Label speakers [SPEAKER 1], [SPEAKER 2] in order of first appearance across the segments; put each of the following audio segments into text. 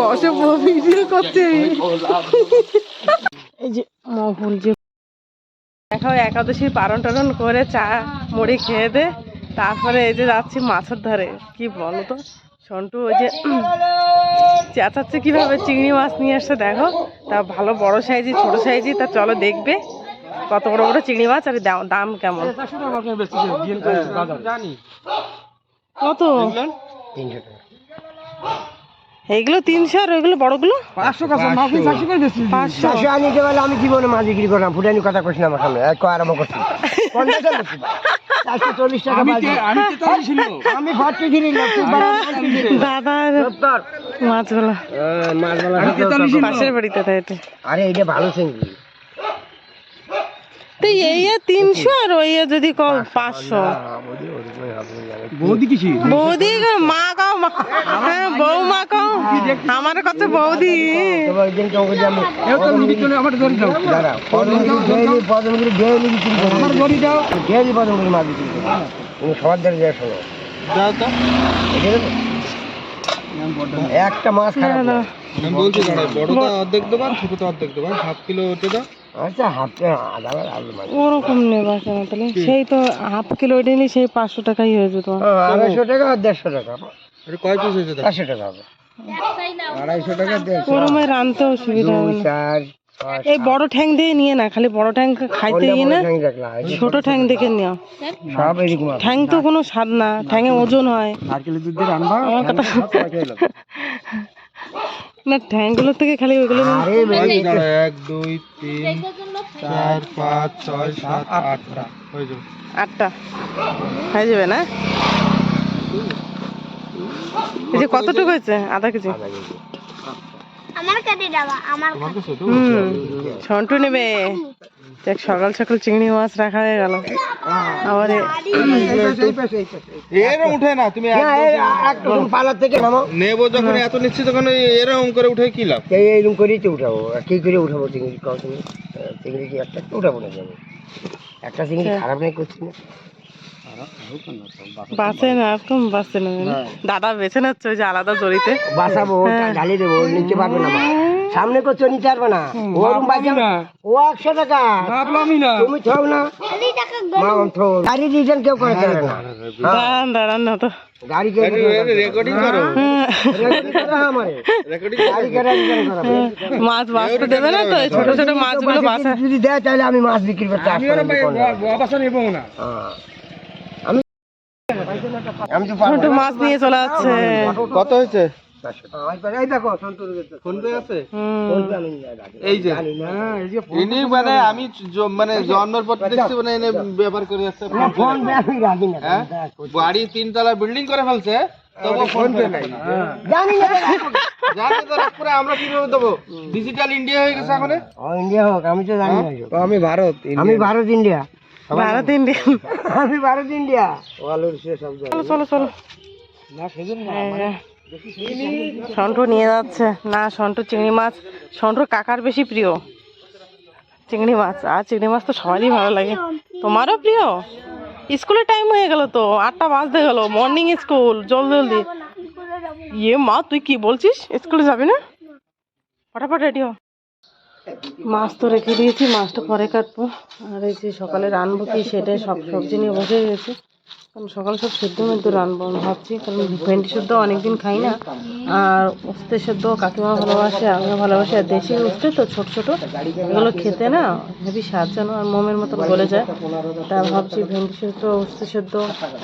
[SPEAKER 1] বসে ভিডিও করছে এই যে মহুল যে দেখো একাদশীর পালন টালন করে চা মুড়ি খেয়ে দে। তারপরে এই যে যাচ্ছি মাছের ধারে। কি বলো তো? সন্টু ওই যে চেঁচাচ্ছে কীভাবে চিংড়ি মাছ নিয়ে আসছে দেখো। তা ভালো বড় সাইজি ছোট সাইজি তা চলো দেখবে কত বড় বড় চিংড়ি মাছ আর দাম কেমন। কত? এইগুলো তিনশো আর ওইগুলো বড়গুলো?
[SPEAKER 2] পাঁচশো কাছে মাছ চারশো করে বেশি
[SPEAKER 1] পাঁচশো।
[SPEAKER 3] চারশো আনিতে বলে আমি জীবনে মাছ বিক্রি করলাম ফুটানি কথা না আমার সামনে এক আরম্ভ করছি। চারশো চল্লিশ টাকা
[SPEAKER 2] আমি। আমি
[SPEAKER 3] আমি
[SPEAKER 1] দাদার মাছগুলো
[SPEAKER 2] আমি
[SPEAKER 1] পাশের বাড়িতে তাই
[SPEAKER 3] আরে এটা ভালো চিংড়ি।
[SPEAKER 1] তো এই তিনশো আর ওই যদি কও পাঁচশো।
[SPEAKER 2] বৌদি কিছু
[SPEAKER 1] বৌদি মা কাও হ্যাঁ বউ মা কাও আমার কাছে বৌদি।
[SPEAKER 3] সবার ধরে শোনো? একটা মাছ খারাপ
[SPEAKER 2] বলছি দাদা বড়টা অর্ধেক দেবো আর ছোটটা অর্ধেক দেবো। হাফ কিলো ওটা
[SPEAKER 3] আচ্ছা মাছ
[SPEAKER 1] ওরকম নেবা কেন তাহলে সেই তো হাফ কিলো নিলে সেই পাঁচশো টাকাই হয়ে যেত।
[SPEAKER 3] আড়াইশো টাকা আর দেড়শো টাকা।
[SPEAKER 2] এটা কয় পিস হয়েছে
[SPEAKER 3] চারশো টাকা হবে। আড়াইশো টাকা দেড়শো।
[SPEAKER 1] রানতেও সুবিধা হবে
[SPEAKER 3] চার
[SPEAKER 1] এই বড় ঠ্যাং দিয়ে নিয়ে না খালি বড় ঠ্যাং খাইতে গিয়ে না ছোট ঠ্যাং দেখে নিও। ঠ্যাং তো কোনো স্বাদ না ঠ্যাঙে ওজন হয়।
[SPEAKER 2] আর কিলো দুধ দিয়ে রান্না?
[SPEAKER 1] আমার কথা না ঠ্যাংগুলো থেকে খালি ওইগুলো
[SPEAKER 2] এক দুই তিন চার পাঁচ ছয় সাত আটটা। হয়ে যাবে।
[SPEAKER 1] আটটা। হয়ে যাবে না? এই যে কতটুকু হয়েছে? আধা কেজি।
[SPEAKER 4] আমার কাছে যাবা আমার
[SPEAKER 1] হুম সন্টু নেবে। দেখ সকাল সকাল চিংড়ি মাছ রাখা হয়ে গেল। আবার
[SPEAKER 2] এর উঠে না তুমি
[SPEAKER 3] না, পালার থেকে নামো।
[SPEAKER 2] নেব যখন এত নিচ্ছি তখন ওই এরকম করে উঠে কি লাভ?
[SPEAKER 3] এই এইরকম করেই তো উঠাবো। আর কি করে উঠাবো চিংড়ি? কও তুমি চিংড়ি কি একটা? উঠাবো না যাব একটা চিংড়ি খারাপ নাই করছি না।
[SPEAKER 1] বাঁচে না এরকম বাঁচে না। দাদা বেছে নিচ্ছে ওই যে আলাদা জড়িতে।
[SPEAKER 3] বাসাবো ঢালি দেবো নিতে পারবে না মা। সামনে করছ নিতে পারবে না। ওরম বাজা ও একশো টাকা।
[SPEAKER 2] ভাবলামই না।
[SPEAKER 3] তুমি থাও না। গাড়ি রিটার্ন কেউ করে দেবে না।
[SPEAKER 1] দাঁড়ান দাঁড়ান না তো।
[SPEAKER 3] গাড়ি কেউ
[SPEAKER 2] রেকর্ডিং করো।
[SPEAKER 3] রেকর্ডিং করো আমারে।
[SPEAKER 2] রেকর্ডিং
[SPEAKER 3] গাড়ি কেন রিটার্ন করাবে
[SPEAKER 1] মাছ দেবে না তো? ছোট ছোট মাছগুলো
[SPEAKER 3] যদি দেয় তাহলে আমি মাছ বিক্রি করতে আসব না হ্যাঁ। আমি আমি তো
[SPEAKER 1] মাছ নিয়ে চলে যাচ্ছে
[SPEAKER 2] কত হয়েছে?
[SPEAKER 3] এই দেখো সন্তোষ
[SPEAKER 2] ফোন পে আছে?
[SPEAKER 1] হুম।
[SPEAKER 3] আমি
[SPEAKER 2] এই যে।
[SPEAKER 3] জানি না।
[SPEAKER 2] ইনি মানে আমি মানে জন্মের পর দেখছি মানে এনে ব্যাপার করে যাচ্ছে
[SPEAKER 3] ফোন পে আমি রাখি না
[SPEAKER 2] হ্যাঁ? বাড়ি তিনতলা বিল্ডিং করে ফেলছে তবু ফোন পে নাই।
[SPEAKER 3] জানি না
[SPEAKER 2] জানি তো রাখপুরে আমরা কীভাবে দেবো? ডিজিটাল ইন্ডিয়া হয়ে গেছে এখন
[SPEAKER 3] ইন্ডিয়া হোক আমি তো জানি না।
[SPEAKER 2] আমি ভারত
[SPEAKER 3] আমি ভারত ইন্ডিয়া
[SPEAKER 1] ভারত ইন্ডিয়ান
[SPEAKER 3] আমি ভারত ইন্ডিয়া
[SPEAKER 1] চলো চলো চলো। হ্যাঁ। সন্টু নিয়ে যাচ্ছে। না, সন্টু চিংড়ি মাছ। সন্টুর কাকার বেশি প্রিয়। চিংড়ি মাছ। আর চিংড়ি মাছ তো সবারই ভালো লাগে। তোমারও প্রিয়? স্কুলের টাইম হয়ে গেল তো। আটটা বাজতে গেল। মর্নিং স্কুল জলদি জলদি। ইয়ে মা, তুই কি বলছিস? স্কুলে যাবি না? ফটাফট রেডি হ। মাছ তো রেখে দিয়েছি। মাছটা পরে কাটবো। আর এই যে সকালে রানবো কি সেটাই সব সবজি নিয়ে বসে গেছে। কারণ সকালে সব সেদ্ধ মেদ্ধ রানবো আমি ভাবছি, কারণ ভেন্ডি সেদ্ধ অনেকদিন খাই না। আর উস্তে সেদ্ধ কাকিমা ভালোবাসে, আমিও ভালোবাসি, আর দেশি উস্তে তো ছোট ছোট, এগুলো খেতে না হেবি স্বাদ যেন, আর মোমের মতন গলে যায়। তা ভাবছি ভেন্ডি সেদ্ধ, উস্তে সেদ্ধ,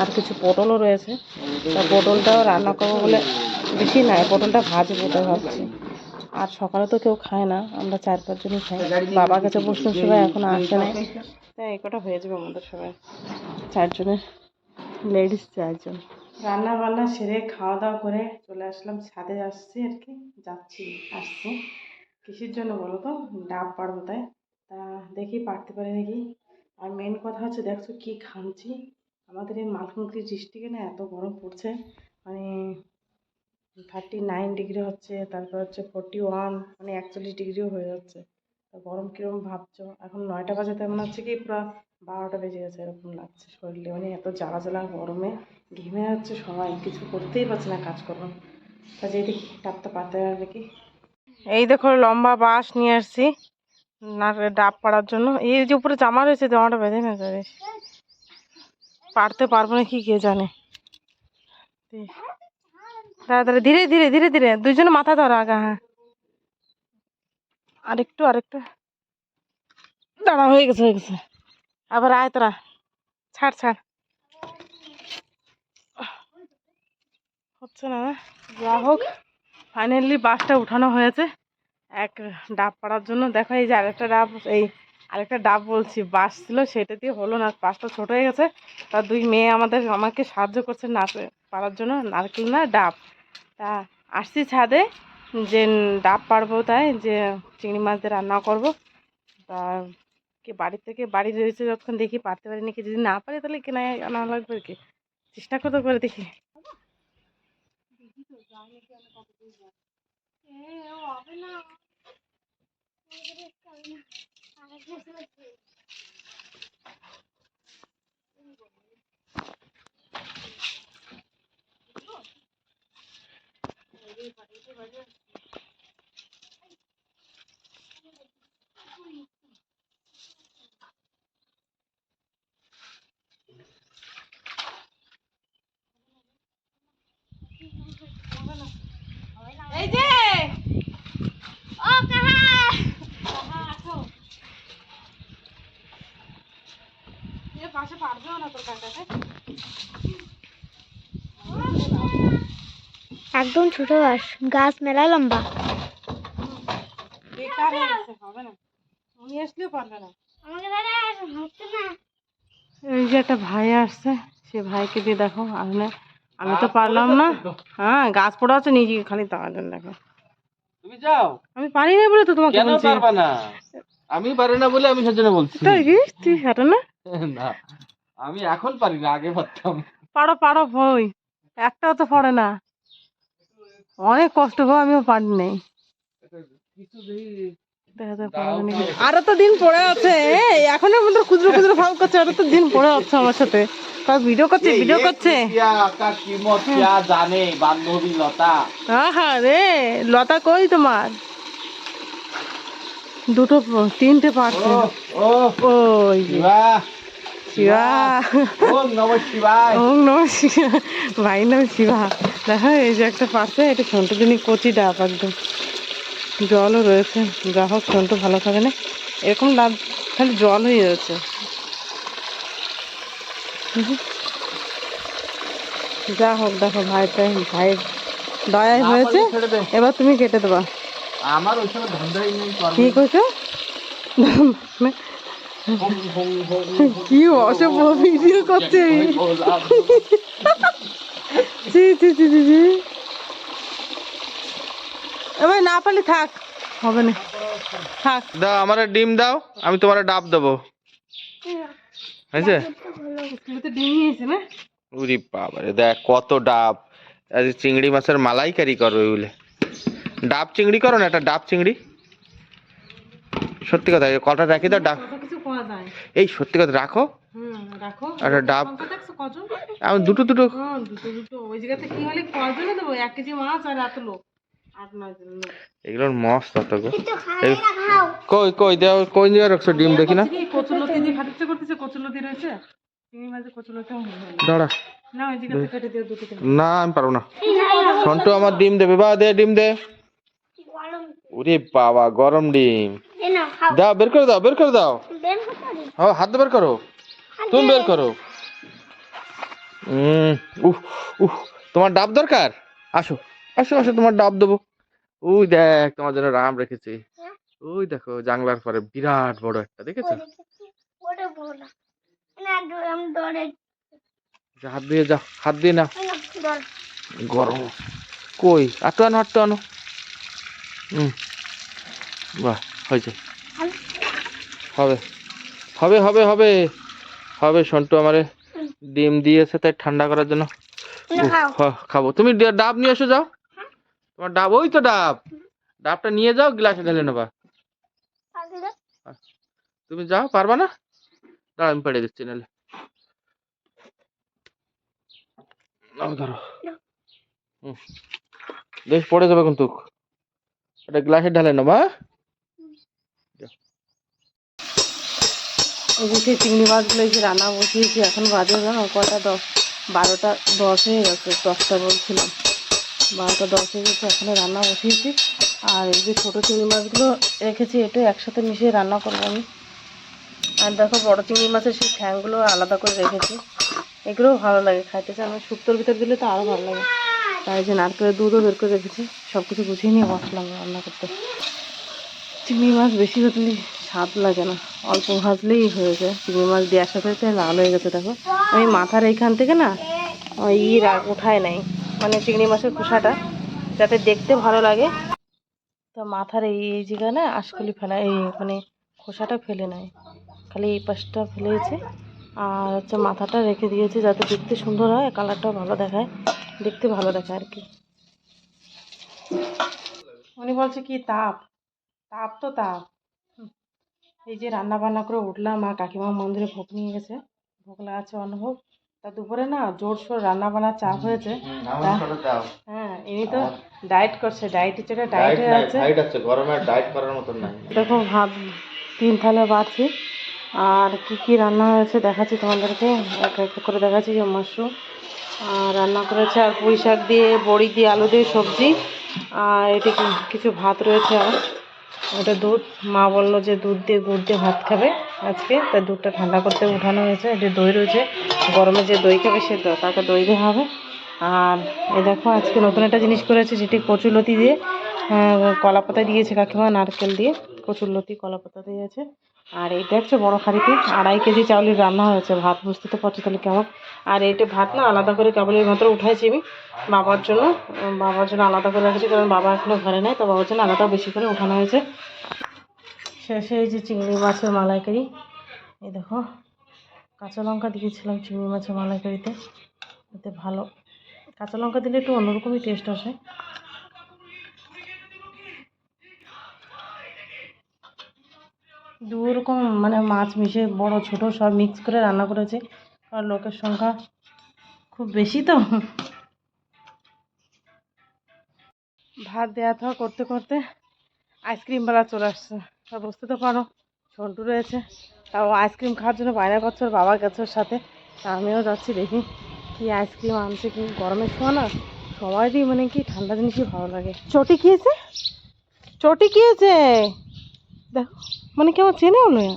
[SPEAKER 1] আর কিছু পটলও রয়েছে। তা পটলটাও রান্না করব বলে বেশি নাই, পটলটা ভাজবো তাই ভাবছি। আর সকালে তো কেউ খায় না, আমরা চার পাঁচজনই খাই। বাবার কাছে বসলাম সবাই এখন আসে নাই। তাই এই কটা হয়ে যাবে আমাদের সবাই, চারজনের। লেডিস চারজন। রান্না বান্না সেরে খাওয়া দাওয়া করে চলে আসলাম, ছাদে আসছি আর কি, যাচ্ছি, আসছি। কিসের জন্য বলো তো? ডাব পাড়বো তাই। তা দেখি পারতে পারি নাকি। আর মেন কথা হচ্ছে দেখছ কি খামছি আমাদের এই মালকানগিরি ডিস্ট্রিক্টে না এত গরম পড়ছে মানে থার্টি নাইন ডিগ্রি হচ্ছে, তারপর হচ্ছে ফোরটি ওয়ান মানে একচল্লিশ ডিগ্রিও হয়ে যাচ্ছে। গরম কীরকম ভাবছ? এখন নয়টা বাজে তেমন হচ্ছে কি পুরো বারোটা বেজে গেছে, এরকম লাগছে শরীরে। মানে এত জ্বালা জ্বালা গরমে, ঘেমে যাচ্ছে সবাই, কিছু করতেই পারছে না কাজকর্ম। তা যে দেখি, ডাবটা পাতে পারবে কি এই দেখো, লম্বা বাঁশ নিয়ে আসছি ডাব পাড়ার জন্য। এই যে উপরে জামা রয়েছে, জামাটা বেঁধে না যাবে পারতে পারব না, কি কে জানে। তাড়াতাড়ি, ধীরে ধীরে ধীরে ধীরে। দুইজনে মাথা ধরো আগা হ্যাঁ। আরেকটু আরেকটু। দাঁড়া, হয়ে গেছে হয়ে গেছে। আবার আয় তোরা। ছাড় ছাড়। হচ্ছে না না? যা হোক ফাইনালি বাসটা উঠানো হয়েছে। এক ডাব পাড়ার জন্য। দেখো এই যে আরেকটা ডাব, এই আরেকটা ডাব বলছি বাস ছিল, সেটা দিয়ে হলো না। বাসটা ছোট হয়ে গেছে। তার দুই মেয়ে আমাদের, আমাকে সাহায্য করছে নাচ পাড়ার জন্য। নারকেল না, ডাব। তা আসছি ছাদে, যে ডাব পারব তাই, যে চিংড়ি মাছ দিয়ে রান্না করব। তা কি বাড়ি থেকে বাড়ি রয়েছে যখন দেখি পারতে পারি নাকি যদি না পারি তাহলে কেনা আনা লাগবে কি? চেষ্টা করতে করে দেখি। এই যে
[SPEAKER 4] ও কাহা
[SPEAKER 1] এ পাশে পারবেও না তোর কাকাতে
[SPEAKER 4] একদম ছোট গাছ গাছ মেলা লম্বা।
[SPEAKER 1] বেকার হয়ে গেছে হবে না। উনি আসলেও পারবে না।
[SPEAKER 4] আমাকে দাদা হচ্ছে না।
[SPEAKER 1] এই যে একটা ভাই আসছে সে ভাইকে দিয়ে দেখো আমি না আমি তো পারলাম না। হ্যাঁ গাছ পড়া আছে নিজে খালি তার দেখো।
[SPEAKER 2] তুমি যাও।
[SPEAKER 1] আমি পারি না বলে তো তোমাকে
[SPEAKER 2] কেন পারবা না? আমি পারি না বলে আমি সেজন্য বলছি।
[SPEAKER 1] তাই কি? তুই হাঁটো না।
[SPEAKER 2] না। আমি এখন পারি না আগে পারতাম।
[SPEAKER 1] পারো পারো বই একটাও তো পড়ে না। অনেক কষ্ট গো আমিও পারি নাই। আরও তো দিন পড়ে আছে এখন আমাদের খুচরো খুচরো ভাব করছে আরও তো দিন পড়ে আছে আমার সাথে। কাজ ভিডিও করছে ভিডিও করছে।
[SPEAKER 2] জানে বান্ধবী লতা।
[SPEAKER 1] আহা রে লতা কই তোমার? দুটো তিনটে পার্ট
[SPEAKER 2] ও
[SPEAKER 1] ওই বাহ। দেখো এই যে একটা পাশে এটা সন্তু কচি ডাব একদম। জলও রয়েছে। যা হোক সন্তু ভালো থাকে না? এরকম ডাব খালি জল হয়ে রয়েছে যা হোক দেখো ভাই তাই ভাই দয়াই হয়েছে। এবার তুমি কেটে দেবা।
[SPEAKER 2] আমার ওইসব
[SPEAKER 1] কি
[SPEAKER 2] করছ
[SPEAKER 1] কি অসভ্য ভিডিও করছে জি জি জি জি জি এবার না পারলে থাক হবে না। থাক।
[SPEAKER 2] দাও আমার ডিম দাও আমি তোমার ডাব দেবো। হয়েছে? উরি বাবারে দেখ কত ডাব। আজ চিংড়ি মাছের মালাইকারি করো ওইগুলো ডাব চিংড়ি করো না একটা ডাব চিংড়ি। সত্যি কথা কলটা রাখি দাও ডাব। এই সত্যি কথা রাখো।
[SPEAKER 1] রাখো।
[SPEAKER 2] একটা ডাব। দুটো দুটো।
[SPEAKER 1] দুটো দুটো। ওই জায়গাতে কি হলে কজনে দেবো? এক কেজি মাছ আর এত লোক। আট নয় জন লোক।
[SPEAKER 2] এগুলোর মস্ত অত গো। কই কই দেও কই রাখছো ডিম দেখি না?
[SPEAKER 1] কচুলতি দিয়ে খাটিতে করতেছে কচুলতি রয়েছে? চিংড়ি মাছের কচুলতি
[SPEAKER 2] দাঁড়া।
[SPEAKER 1] না ওই জায়গাতে কেটে দিও দুটো করে।
[SPEAKER 2] না আমি পারব না। সন্টু আমার ডিম দেবে বা দে ডিম দে। ওরে বাবা গরম ডিম। দাও বের করে দাও বের করে দাও। ও হাত বের করো। তুমি বের করো। উহ উহ তোমার ডাব দরকার? আসো আসো আসো তোমার ডাব দেবো। ওই দেখ তোমার জন্য রাম রেখেছি। ওই দেখো জাংলার পরে বিরাট বড় একটা দেখেছ? হাত দিয়ে যাও হাত দিয়ে না গরম। কই? আটো আনো আটো আনো। হুম বাহ। হয়েছে। হবে। হবে হবে হবে। হবে সন্টু আমারে ডিম দিয়েছে তাই ঠান্ডা করার জন্য।
[SPEAKER 4] না
[SPEAKER 2] উফ,
[SPEAKER 4] খাও।
[SPEAKER 2] হ, খাব। তুমি ডাব নিয়ে এসো যাও। তোমার ডাব ওই তো ডাব। ডাবটা নিয়ে যাও গ্লাসে ঢেলে নেবা। তুমি যাও পারবা না? দাঁড়া আমি পেড়ে দিচ্ছি নাহলে। নাও ধরো। বেশ পড়ে যাবে কিন্তু। এটা গ্লাসে ঢালে না
[SPEAKER 1] সেই চিংড়ি মাছগুলো যে রান্না বসিয়েছি, এখন বাজে জানো? কটা দশ? বারোটা দশ হয়ে গেছে, দশটা বলছিলাম। বারোটা দশ হয়ে গেছে, এখনও রান্না বসিয়েছি। আর এই যে ছোটো চিংড়ি মাছগুলো রেখেছি এটা একসাথে মিশিয়ে রান্না করব আমি। আর দেখো, বড়ো চিংড়ি মাছের সেই ঠ্যাংগুলো আলাদা করে রেখেছি। এগুলোও ভালো লাগে খাইতে। চাই আমার শুক্তোর ভিতর দিলে তো আরও ভালো লাগে। তাই যে নারকেলের দুধও বের করে রেখেছি সব কিছু গুছিয়ে নিয়ে বসলাম রান্না করতে। চিংড়ি মাছ বেশি ভাজলে স্বাদ লাগে না। অল্প ভাজলেই হয়ে যায়। চিংড়ি মাছ দেওয়ার সাথে সাথে লাল হয়ে গেছে, দেখো। আমি মাথার এইখান থেকে না, ওই ই উঠায় নাই। মানে চিংড়ি মাছের খোসাটা, যাতে দেখতে ভালো লাগে। তো মাথার এই এই জায়গায় না আশকুলি ফেলা, এই মানে খোসাটা ফেলে নাই। খালি এই পাশটা ফেলেছে। আর হচ্ছে মাথাটা রেখে দিয়েছে যাতে দেখতে সুন্দর হয় কালারটাও ভালো দেখায়। দেখতে ভালো দেখায় আর কি। উনি বলছে কি, তাপ। তাপ তো তাপ। এই যে রান্না বান্না করে উঠলাম আর কাকিমা মন্দিরে ভোগ নিয়ে গেছে। ভোগ লাগাচ্ছে অনুভব তা দুপুরে না জোরসোর রান্না বান্নার চাপ হয়েছে। হ্যাঁ ইনি তো ডায়েট করছে ডায়েটের চেয়ে ডায়েট হয়ে
[SPEAKER 2] আছে। গরমে ডায়েট করার মতন নাই।
[SPEAKER 1] দেখো ভাত তিন থালা বাড়ছি। আর কি কি রান্না হয়েছে দেখাচ্ছি তোমাদেরকে। এক এক করে দেখাচ্ছি যে মাশরুম। আর রান্না করেছে আর পুঁই শাক দিয়ে বড়ি দিয়ে আলু দিয়ে সবজি। আর এদিকে কিছু ভাত রয়েছে আর ওটা দুধ, মা বলল যে দুধ দিয়ে গুড় দিয়ে ভাত খাবে আজকে তাই দুধটা ঠান্ডা করতে উঠানো হয়েছে যে দই রয়েছে, গরমে যে দই খাবে সে তাকে দই দেওয়া হবে। আর এ দেখো, আজকে নতুন একটা জিনিস করেছে, যেটি কচুলতি দিয়ে কলা পাতা দিয়েছে কাকিমা, নারকেল দিয়ে, কচুরলতি কলা পাতা দিয়েছে আর এইটা হচ্ছে বড় হাঁড়িতে আড়াই কেজি চাউলের রান্না হয়েছে, ভাত বুঝতে তো পারছ তাহলে কেমন? আর এইটা ভাত না, আলাদা করে কেবলের মাত্র উঠাইছি আমি বাবার জন্য বাবার জন্য আলাদা করে রেখেছি, কারণ বাবা এখনও ঘরে নেই, তো বাবার জন্য আলাদা বেশি করে উঠানো হয়েছে। শেষে এই যে চিংড়ি মাছের মালাইকারি, এই দেখো, কাঁচা লঙ্কা দিয়েছিলাম চিংড়ি মাছের মালাইকারিতে, এতে ভালো, কাঁচা লঙ্কা দিলে একটু অন্যরকমই টেস্ট আসে। দু রকম মানে মাছ মিশে বড়, ছোট সব মিক্স করে রান্না করেছি। আর লোকের সংখ্যা খুব বেশি তো। ভাত দেওয়া থাওয়া করতে করতে আইসক্রিমওয়ালা চলে আসছে। তা বুঝতে তো পারো সন্টু রয়েছে। তাও আইসক্রিম খাওয়ার জন্য বাইরে করছে ওর বাবা গেছে সাথে। তা আমিও যাচ্ছি দেখি কি আইসক্রিম আনছে কি গরমের সময় না। সবারই মানে কি ঠান্ডা জিনিসই ভালো লাগে। চটি কি হয়েছে? চটি কি হয়েছে? দেখো মানে কেমন চেনে হলো না।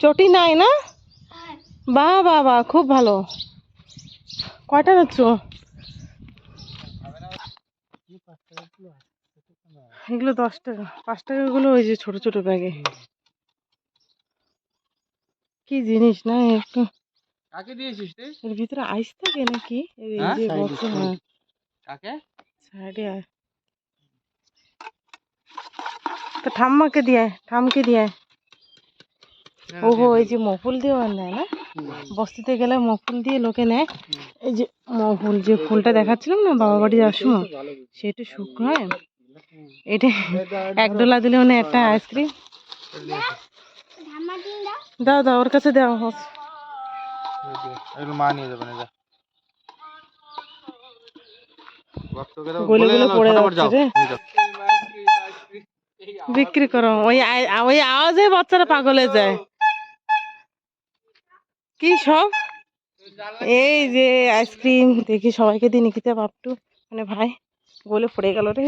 [SPEAKER 1] চটি নাই। না?
[SPEAKER 4] হ্যাঁ।
[SPEAKER 1] বা বাহ বাহ খুব ভালো। কয়টা যাচ্ছ এগুলো দশ টাকা। পাঁচ টাকাগুলো ওই যে ছোট ছোট ব্যাগে কি জিনিস না একটু।
[SPEAKER 2] কাকে দিয়েছিস তুই?
[SPEAKER 1] এর ভিতরে আইস থাকে নাকি? এই
[SPEAKER 2] হ্যাঁ?
[SPEAKER 1] যে বক্স হ্যাঁ।
[SPEAKER 2] কাকে?
[SPEAKER 1] সাইডে আয় তো ঠাম্মাকে দিয়ে ঠামকে দিয়ে আয়। ওহো এই যে মফুল দিয়েও নেয় না? বস্তিতে গেলে মফুল দিয়ে লোকে নেয়। এই যে মফুল যে ফুলটা দেখাচ্ছিলাম না বাবা বাড়ি যাওয়ার সময় সেটা শুকনো হয়? এটা এক ডলা দিলে মানে একটা আইসক্রিম।
[SPEAKER 4] দাও
[SPEAKER 1] দাও ওর কাছে দাও
[SPEAKER 2] এগুলো মা নিয়ে যাবে না যা।
[SPEAKER 1] গলে গলে পড়ে যাচ্ছে রে। বিক্রি করো। ওই ওই আওয়াজে বাচ্চারা পাগলে যায়। কি সব? এই যে আইসক্রিম দেখি সবাইকে দিই নিকিতা বাপটু মানে ভাই গলে পড়ে গেল রে।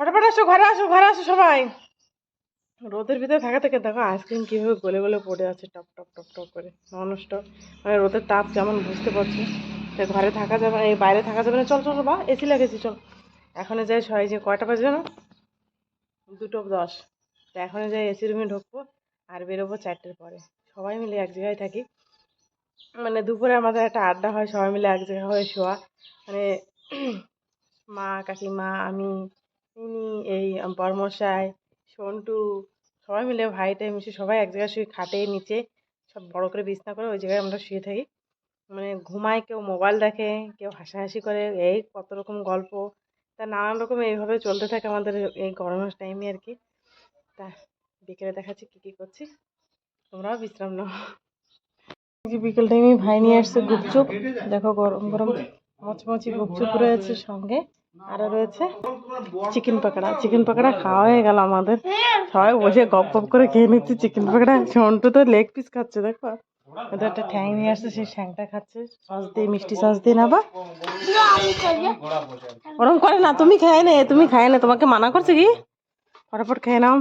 [SPEAKER 1] ফটাফট আসো ঘরে আসো ঘরে আসো সবাই। রোদের ভিতরে থাকা থেকে দেখো আইসক্রিম কীভাবে গলে গলে পড়ে আছে টপ টপ টপ টপ করে। ননস্টপ মানে রোদের তাপ যেমন বুঝতে পারছি। ঘরে থাকা যাবে এই বাইরে থাকা যাবে না। চল চল বা এসি লাগেছি চল। এখনও যাই সবাই যে কয়টা বাজে জানো দুটো দশ। তো এখনও যাই এসি রুমে ঢুকবো আর বেরোবো চারটের পরে। সবাই মিলে এক জায়গায় থাকি। মানে দুপুরে আমাদের একটা আড্ডা হয়, সবাই মিলে এক জায়গায় হয়ে শোয়া। মানে মা, কাকিমা, আমি ইনি এই বর্মশাই সন্টু, সবাই মিলে ভাইটাই মিশে সবাই এক জায়গায় শুয়ে খাটে নিচে সব বড় করে বিছনা করে ওই জায়গায় আমরা শুয়ে থাকি। মানে ঘুমায়, কেউ মোবাইল দেখে, কেউ হাসাহাসি করে, এই কত রকম গল্প। তা নানান রকম এইভাবে চলতে থাকে আমাদের এই গরমের টাইমে আর কি। তা বিকেলে দেখাচ্ছি কী কী করছি। তোমরাও বিশ্রাম নাও। বিকেল টাইমে ভাই নিয়ে আসছে গুপচুপ। দেখো গরম গরম মচমচি গুপচুপ রয়েছে সঙ্গে। আরও রয়েছে চিকেন পাকোড়া। চিকেন পাকোড়া খাওয়া হয়ে গেল আমাদের। সবাই বসে গপ গপ করে খেয়ে নিচ্ছে। চিকেন পাকোড়া। সন্টু তো লেগ পিস খাচ্ছে, দেখো। ওদের একটা ঠ্যাং নিয়ে আসছে, সেই ঠ্যাংটা খাচ্ছে। সস দিয়ে মিষ্টি সস দিয়ে না বা?
[SPEAKER 4] আমি
[SPEAKER 1] ওরকম করে না, তুমি খায় না, তুমি খায় না, তোমাকে মানা করছে কি? ফটাফট খেয়ে নাও।